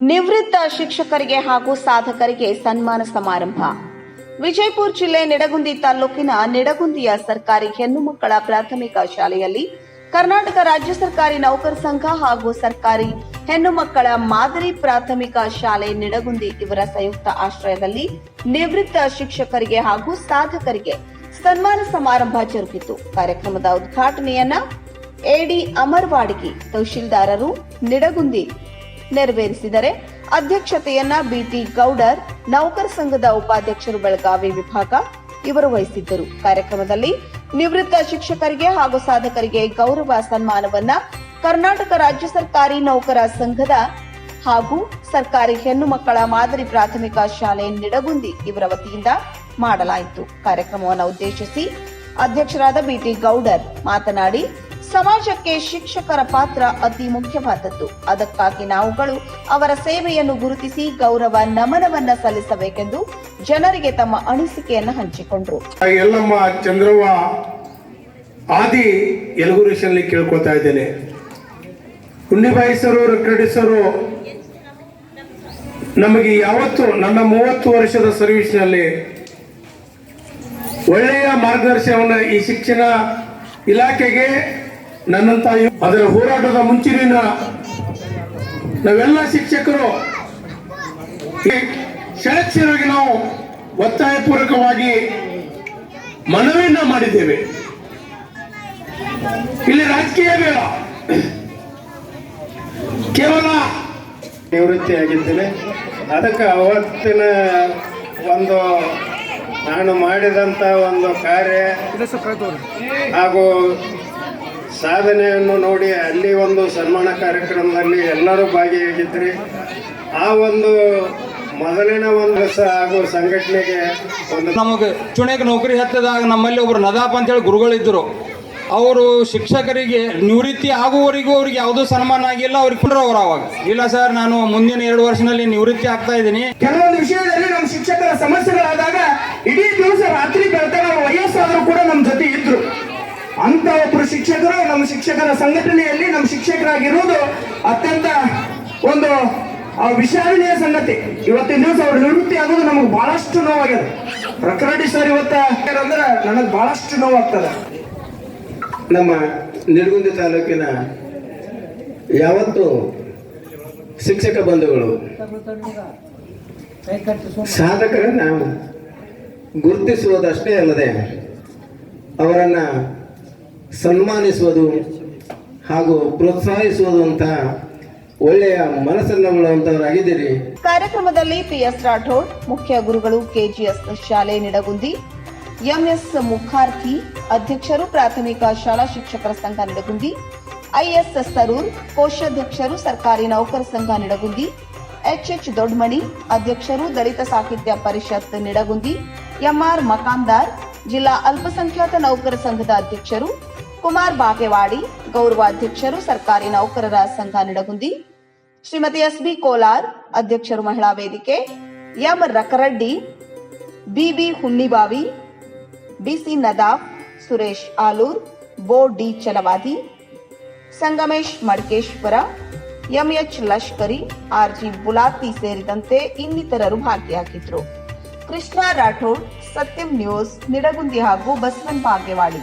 ನಿವೃತ್ತ ಶಿಕ್ಷಕರಿಗೆ ಹಾಗೂ ಸಾಧಕರಿಗೆ ಸನ್ಮಾನ ಸಮಾರಂಭ. ವಿಜಯಪುರ ಜಿಲ್ಲೆ ನಿಡಗುಂದಿ ತಾಲೂಕಿನ ನಿಡಗುಂದಿಯ ಸರ್ಕಾರಿ ಹೆಣ್ಣು ಮಕ್ಕಳ ಪ್ರಾಥಮಿಕ ಶಾಲೆಯಲ್ಲಿ ಕರ್ನಾಟಕ ರಾಜ್ಯ ಸರ್ಕಾರಿ ನೌಕರ ಸಂಘ ಹಾಗೂ ಸರ್ಕಾರಿ ಹೆಣ್ಣು ಮಕ್ಕಳ ಮಾದರಿ ಪ್ರಾಥಮಿಕ ಶಾಲೆ ನಿಡಗುಂದಿ ಇವರ ಸಂಯುಕ್ತ ಆಶ್ರಯದಲ್ಲಿ ನಿವೃತ್ತ ಶಿಕ್ಷಕರಿಗೆ ಹಾಗೂ ಸಾಧಕರಿಗೆ ಸನ್ಮಾನ ಸಮಾರಂಭ ಜರುಗಿತು. ಕಾರ್ಯಕ್ರಮದ ಉದ್ಘಾಟನೆಯನ್ನ ಎಡಿ ಅಮರ್ವಾಡಿಗಿ ತಹಶೀಲ್ದಾರರು ನಿಡಗುಂದಿ ನೆರವೇರಿಸಿದರೆ ಅಧ್ಯಕ್ಷತೆಯನ್ನ ಬಿಟಿ ಗೌಡರ್, ನೌಕರ ಸಂಘದ ಉಪಾಧ್ಯಕ್ಷರು ಬೆಳಗಾವಿ ವಿಭಾಗ ಇವರು ವಹಿಸಿದ್ದರು. ಕಾರ್ಯಕ್ರಮದಲ್ಲಿ ನಿವೃತ್ತ ಶಿಕ್ಷಕರಿಗೆ ಹಾಗೂ ಸಾಧಕರಿಗೆ ಗೌರವ ಸನ್ಮಾನವನ್ನ ಕರ್ನಾಟಕ ರಾಜ್ಯ ಸರ್ಕಾರಿ ನೌಕರ ಸಂಘದ ಹಾಗೂ ಸರ್ಕಾರಿ ಹೆಣ್ಣು ಮಕ್ಕಳ ಮಾದರಿ ಪ್ರಾಥಮಿಕ ಶಾಲೆ ನಿಡಗುಂದಿ ಇವರ ವತಿಯಿಂದ ಮಾಡಲಾಯಿತು. ಕಾರ್ಯಕ್ರಮವನ್ನು ಉದ್ದೇಶಿಸಿ ಅಧ್ಯಕ್ಷರಾದ ಬಿಟಿ ಗೌಡರ್ ಮಾತನಾಡಿ ಸಮಾಜಕ್ಕೆ ಶಿಕ್ಷಕರ ಪಾತ್ರ ಅತಿ ಮುಖ್ಯವಾದದ್ದು. ಅದಕ್ಕಾಗಿ ನಾವುಗಳು ಅವರ ಸೇವೆಯನ್ನು ಗುರುತಿಸಿ ಗೌರವ ನಮನವನ್ನ ಸಲ್ಲಿಸಬೇಕೆಂದು ಜನರಿಗೆ ತಮ್ಮ ಅನಿಸಿಕೆಯನ್ನು ಹಂಚಿಕೊಂಡರು. ಎಲ್ಲಮ್ಮ ಚಂದ್ರವ್ವ ಆದಿ ಯಲಗುರೀಶನಲ್ಲಿ ಕೇಳ್ಕೊತಾ ಇದ್ದೇನೆ. ಉಣ್ಣಿಬಾಯಿಸರು ಕ್ರೀಡಿಸರು ನಮಗೆ ಯಾವತ್ತು ನನ್ನ ಮೂವತ್ತು ವರ್ಷದ ಸರ್ವಿಸ್ನಲ್ಲಿ ಒಳ್ಳೆಯ ಮಾರ್ಗದರ್ಶನವನ್ನು ಈ ಶಿಕ್ಷಣ ಇಲಾಖೆಗೆ ನನ್ನಂತ ತಾಯಿ ಅದರ ಹೋರಾಟದ ಮುಂಚಿನ ನಾವೆಲ್ಲ ಶಿಕ್ಷಕರು. ಈ ನಾವು ನಾವು ಒತ್ತಾಯಪೂರ್ವಕವಾಗಿ ಮನವಿಯನ್ನ ಮಾಡಿದ್ದೇವೆ. ಇಲ್ಲಿ ರಾಜಕೀಯ ಬೇಡ. ಕೇವಲ ನಿವೃತ್ತಿಯಾಗಿದ್ದೇನೆ. ಅದಕ್ಕೆ ಅವತ್ತಿನ ಒಂದು ನಾನು ಮಾಡಿದಂಥ ಒಂದು ಕಾರ್ಯ ಹಾಗೂ ಸಾಧನೆಯನ್ನು ನೋಡಿ ಅಲ್ಲಿ ಒಂದು ಸನ್ಮಾನ ಕಾರ್ಯಕ್ರಮದಲ್ಲಿ ಎಲ್ಲರೂ ಭಾಗಿಯಾಗಿದ್ರಿ. ಆ ಒಂದು ಮೊದಲಿನ ಒಂದು ಸ- ಹಾಗೂ ಸಂಘಟನೆಗೆ ಒಂದು ನಮಗೆ ಚುಣೆಗೆ ನೌಕರಿ ಹತ್ತದಾಗ ನಮ್ಮಲ್ಲಿ ಒಬ್ರು ನದಾಪ್ ಅಂತೇಳಿ ಗುರುಗಳಿದ್ದರು ಅವರು ಶಿಕ್ಷಕರಿಗೆ ನಿವೃತ್ತಿ ಆಗುವವರಿಗೂ ಅವ್ರಿಗೆ ಯಾವುದೂ ಸನ್ಮಾನ ಆಗಿಲ್ಲ ಅವ್ರಿಗೆ ಅವರು ಅವಾಗ ಇಲ್ಲ ಸರ್ ನಾನು ಮುಂದಿನ ಎರಡು ವರ್ಷದಲ್ಲಿ ನಿವೃತ್ತಿ ಆಗ್ತಾ ಇದ್ದೀನಿ. ಕೆಲವೊಂದು ವಿಷಯದಲ್ಲಿ ನಮ್ಮ ಶಿಕ್ಷಕರ ಸಮಸ್ಯೆಗಳಾದಾಗ ಇಡೀ ದಿವಸ ರಾತ್ರಿ ಬೆಳತನ ವಯಸ್ಸಾದರೂ ಕೂಡ ನಮ್ಮ ಜೊತೆ ಇದ್ರು ಅಂತ ಒಬ್ರು ಶಿಕ್ಷಕರು, ನಮ್ಮ ಶಿಕ್ಷಕರ ಸಂಘಟನೆಯಲ್ಲಿ ನಮ್ಮ ಶಿಕ್ಷಕರಾಗಿರುವುದು ಅತ್ಯಂತ ಒಂದು ವಿಷಾದನೀಯ ಸಂಗತಿ. ಇವತ್ತಿನ ದಿವಸ ಅವ್ರ ನಿವೃತ್ತಿ ಆಗೋದು ನಮಗೆ ಬಹಳಷ್ಟು ನೋವಾಗ್ಯದ ಪ್ರಕರಣಿ ಸರ್ ಇವತ್ತ ಅಂದ್ರೆ ನನಗೆ ಬಹಳಷ್ಟು ನೋವಾಗ್ತದ. ನಮ್ಮ ನಿಡಗುಂದಿ ತಾಲೂಕಿನ ಯಾವತ್ತು ಶಿಕ್ಷಕ ಬಂಧುಗಳು ಸಾಧಕರನ್ನ ಗುರುತಿಸುವುದಷ್ಟೇ ಅಲ್ಲದೆ ಅವರನ್ನ ಸನ್ಮಾನಿಸುವುದು ಹಾಗೂ ಪ್ರೋತ್ಸಾಹಿಸುವುದು ಅಂತ ಒಳ್ಳೆಯ ಮನಸ್ಸನ್ನುಳ್ಳಂತವರಾಗಿದ್ದೀರಿ ಕಾರ್ಯಕ್ರಮದಲ್ಲಿ ಪಿಎಸ್ ರಾಠೋಡ್, ಮುಖ್ಯ ಗುರುಗಳು ಕೆಜಿಎಸ್ ಶಾಲೆ ನಿಡಗುಂದಿ, ಎಂಎಸ್ ಮುಖಾರ್ಥಿ ಅಧ್ಯಕ್ಷರು ಪ್ರಾಥಮಿಕ ಶಾಲಾ ಶಿಕ್ಷಕರ ಸಂಘ ನಿಡಗುಂದಿ, ಐಎಸ್ ಸರೂರ್, ಕೋಶಾಧ್ಯಕ್ಷರು ಸರ್ಕಾರಿ ನೌಕರ ಸಂಘ ನಿಡಗುಂದಿ, ಎಚ್ಎಚ್ ದೊಡ್ಮಣಿ ಅಧ್ಯಕ್ಷರು ದಲಿತ ಸಾಹಿತ್ಯ ಪರಿಷತ್ ನಿಡಗುಂದಿ, ಎಂಆರ್ ಮಕಾಂದಾರ್, ಜಿಲ್ಲಾ ಅಲ್ಪಸಂಖ್ಯಾತ ನೌಕರ ಸಂಘದ ಅಧ್ಯಕ್ಷರು ಕುಮಾರ್ ಬಾಗೇವಾಡಿ, ಗೌರವಾಧ್ಯಕ್ಷರು, ಸರ್ಕಾರಿ ನೌಕರರ ಸಂಘ ನಿಡಗುಂದಿ, ಶ್ರೀಮತಿ ಎಸ್ ಬಿ ಕೋಲಾರ್, ಅಧ್ಯಕ್ಷರು ಮಹಿಳಾ ವೇದಿಕೆ, M ರಕರಡ್ಡಿ, B B Hunnibavi B C Nadaf, Suresh Alur, ಬೋ D Chalavadi, Sangamesh Madkeshwar M H Lashkari, R G Bulati ಸೇರಿದಂತೆ ಇನ್ನಿತರರು ಭಾಗಿಯಾಗಿದ್ರು. ಕೃಷ್ಣ ರಾಠೋಡ್, ಸತ್ಯಂ ನ್ಯೂಸ್, ನಿಡಗುಂದಿ ಹಾಗೂ ಬಸವನ್ ಬಾಗೇವಾಡಿ.